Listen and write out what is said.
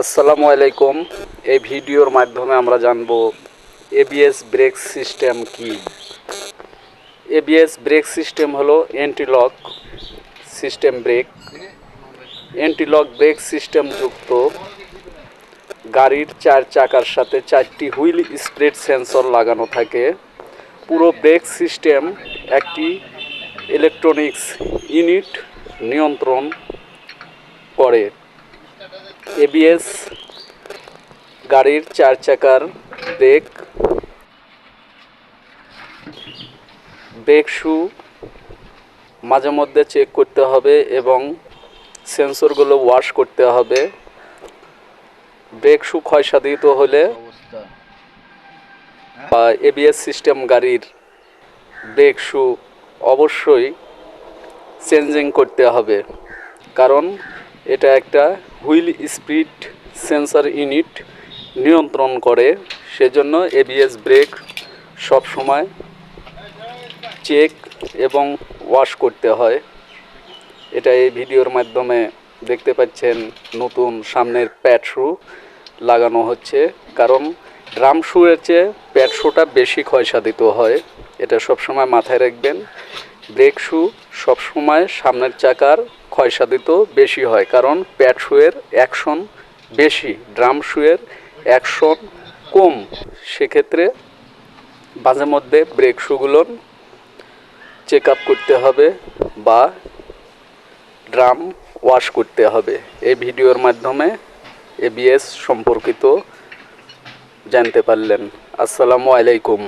আসসালামু আলাইকুম। এই ভিডিওর মাধ্যমে আমরা জানব এবিএস ব্রেক সিস্টেম কি? এবিএস ব্রেক সিস্টেম হলো antilock system brake antilock brake system যুক্ত গাড়ির চার চাকার সাথে চারটি হুইল স্প্রেড সেন্সর লাগানো থাকে। পুরো ব্রেক সিস্টেম একটি ইলেকট্রনিক্স ইউনিট নিয়ন্ত্রণ করে। এবিএস গাড়ির চার চাকার ব্রেক ব্রেক শু মাঝে মধ্যে চেক করতে হবে এবং সেন্সরগুলো ওয়াশ করতে হবে। ব্রেক শু ক্ষয়সাধিত হলে বা এবিএস সিস্টেম গাড়ির ব্রেক শু অবশ্যই চেঞ্জিং করতে হবে। কারণ এটা একটা হুইল স্পিড সেন্সর ইউনিট নিয়ন্ত্রণ করে। সেজন্য এবিএস ব্রেক সব সময় চেক এবং ওয়াশ করতে হয়। এটা এই ভিডিওর মাধ্যমে দেখতে পাচ্ছেন নতুন সামনের প্যাড শু লাগানো হচ্ছে। কারণ ড্রাম শুয়ের চেয়ে প্যাড শুটা বেশি ক্ষয়সাধিত হয়। এটা সবসময় মাথায় রাখবেন। ব্রেক শু সবসময় সামনের চাকার ক্ষয়সাধিত বেশি হয়, কারণ প্যাড শুয়ের অ্যাকশন বেশি, ড্রাম শুয়ের অ্যাকশন কম। সেক্ষেত্রে মাঝে মধ্যে ব্রেক শুগুলো চেক আপ করতে হবে বা ড্রাম ওয়াশ করতে হবে। এই ভিডিওর মাধ্যমে এবিএস সম্পর্কিত জানতে পারলেন। আসসালামু আলাইকুম।